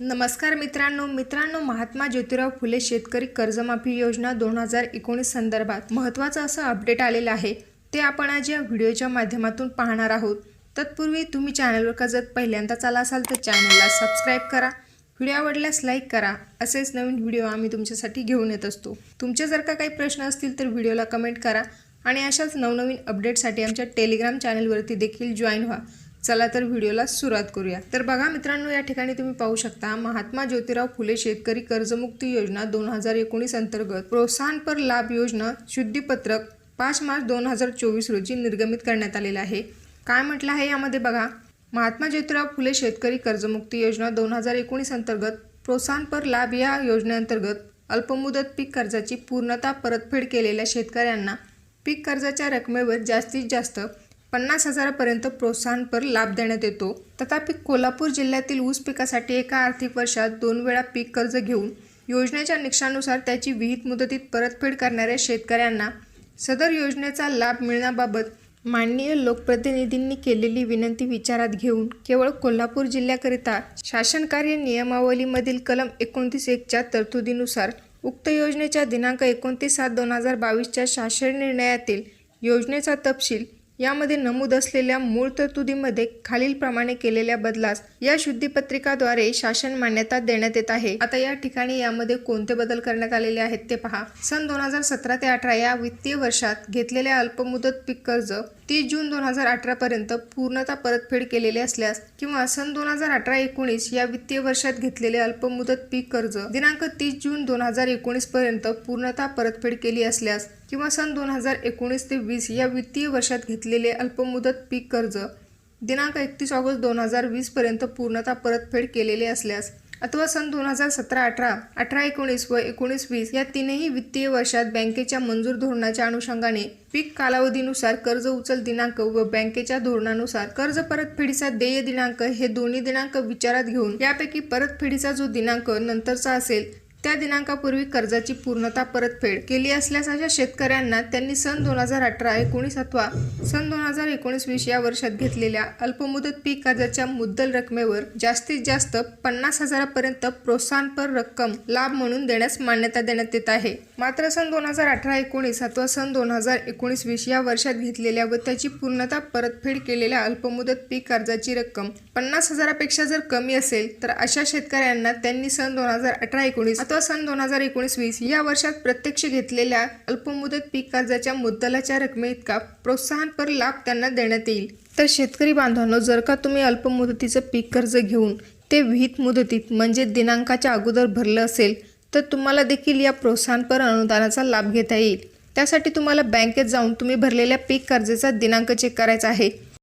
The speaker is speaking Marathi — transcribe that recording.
नमस्कार मित्रांनो. मित्रांनो महात्मा ज्योतिराव फुले शेतकरी कर्जमाफी योजना दोन हजार एकोणीस संदर्भात महत्त्वाचं असं अपडेट आलेलं आहे. ते आपण आज या व्हिडिओच्या माध्यमातून पाहणार आहोत. तत्पूर्वी तुम्ही चॅनलवर का जर पहिल्यांदाच आला असाल तर चॅनलला सबस्क्राईब करा. व्हिडिओ आवडल्यास लाईक करा. असेच नवीन व्हिडिओ आम्ही तुमच्यासाठी घेऊन येत असतो. तुमचे जर का काही प्रश्न असतील तर व्हिडिओला कमेंट करा. आणि अशाच नवनवीन अपडेटसाठी आमच्या टेलिग्राम चॅनलवरती देखील जॉईन व्हा. चला तर व्हिडिओला सुरुवात करूया. तर बघा मित्रांनो या ठिकाणी तुम्ही पाहू शकता महात्मा ज्योतिराव फुले शेतकरी कर्जमुक्ती योजना दोन हजार एकोणीस अंतर्गत प्रोत्साहनपर लाभ योजना शुद्धीपत्रक पाच मार्च दोन हजार चोवीस रोजी निर्गमित करण्यात आलेलं आहे. काय म्हटलं आहे यामध्ये बघा महात्मा ज्योतिराव फुले शेतकरी कर्जमुक्ती योजना दोन हजार एकोणीस अंतर्गत प्रोत्साहनपर लाभ या योजनेअंतर्गत अल्पमुदत पीक कर्जाची पूर्णता परतफेड केलेल्या शेतकऱ्यांना पीक कर्जाच्या रकमेवर जास्तीत जास्त पन्नास हजारापर्यंत प्रोत्साहनपर लाभ देण्यात येतो. तथापि कोल्हापूर जिल्ह्यातील ऊस पिकासाठी एका आर्थिक वर्षात दोन वेळा पीक कर्ज घेऊन योजनेच्या निकषानुसार त्याची विहित मुदतीत परतफेड करणाऱ्या शेतकऱ्यांना सदर योजनेचा लाभ मिळण्याबाबत माननीय लोकप्रतिनिधींनी केलेली विनंती विचारात घेऊन केवळ कोल्हापूर जिल्ह्याकरिता शासन कार्य नियमावलीमधील कलम एकोणतीस एकच्या तरतुदीनुसार उक्त योजनेच्या दिनांक एकोणतीस सात दोन हजार बावीसच्या शासन निर्णयातील योजनेचा तपशील यामध्ये नमूद असलेल्या मूळ तरतुदीमध्ये खालीलप्रमाणे केलेल्या बदलास या शुद्धीपत्रिकाद्वारे शासन मान्यता देण्यात येत आहे. आता या ठिकाणी यामध्ये कोणते बदल करण्यात आलेले आहेत ते पहा. सन दोन हजार सतरा ते अठरा या वित्तीय वर्षात घेतलेल्या अल्पमुदत पीक कर्ज तीस जून दोन हजार अठरा पर्यंत पूर्णता परतफेड केलेले असल्यास किंवा सन दोन हजार अठरा एकोणीस या वित्तीय वर्षात घेतलेले अल्पमुदत पीक कर्ज दिनांक तीस जून दोन हजार एकोणीस पर्यंत पूर्णता परतफेड केली असल्यास किंवा सन दोन हजार एकोणीस ते वीस या वित्तीय वर्षात घेतलेले अल्पमुदत पीक कर्ज दिनांक एकतीस ऑगस्ट दोन हजार वीसपर्यंत पूर्णतः पूर्णता परतफेड केलेले असल्यास अथवा सन दोन हजार सतरा अठरा अठरा एकोणीस व एकोणीस वीस या तीनही वित्तीय वर्षात बँकेच्या मंजूर धोरणाच्या अनुषंगाने पीक कालावधीनुसार कर्ज उचल दिनांक व बँकेच्या धोरणानुसार कर्ज परतफेडीचा देय दिनांक हे दोन्ही दिनांक विचारात घेऊन यापैकी परतफेडीचा जो दिनांक नंतरचा असेल त्या दिनांकापूर्वी कर्जाची पूर्णता परतफेड केली असल्यास अशा शेतकऱ्यांना त्यांनी सन दोन हजार अठरा एकोणीस अथवा सन दोन हजार एकोणीस वीस या वर्षात घेतलेल्या अल्पमुदत पीक कर्जाच्या मुद्दल रकमेवर जास्तीत जास्त पन्नास हजारापर्यंत प्रोत्साहनपर रक्कम लाभ म्हणून देण्यास मान्यता देण्यात येत आहे. मात्र सन दोन हजार अठरा एकोणीस अथवा सन दोन हजार एकोणीस वीस या वर्षात घेतलेल्या व त्याची पूर्णता परतफेड केलेल्या अल्पमुदत पीक कर्जाची रक्कम पन्नास हजारापेक्षा जर कमी असेल तर अशा शेतकऱ्यांना त्यांनी सन दोन हजार अठरा एकोणीस अथवा सन दोन हजार एकोणीस वीस या वर्षात प्रत्यक्ष घेतलेल्या अल्पमुदत पीक कर्जाच्या मुद्दलाच्या रकमेइतका प्रोत्साहनपर लाभ त्यांना देण्यात येईल. तर शेतकरी बांधवांनो जर का तुम्ही अल्पमुदतीचं पीक कर्ज घेऊन ते विहित मुदतीत म्हणजे दिनांकाच्या अगोदर भरलं असेल तर तुम्हाला देखील या प्रोत्साहनपर अनुदानाचा लाभ घेता येईल. त्यासाठी तुम्हाला बँकेत जाऊन तुम्ही भरलेल्या पीक कर्जाचा दिनांक चेक करायचा आहे.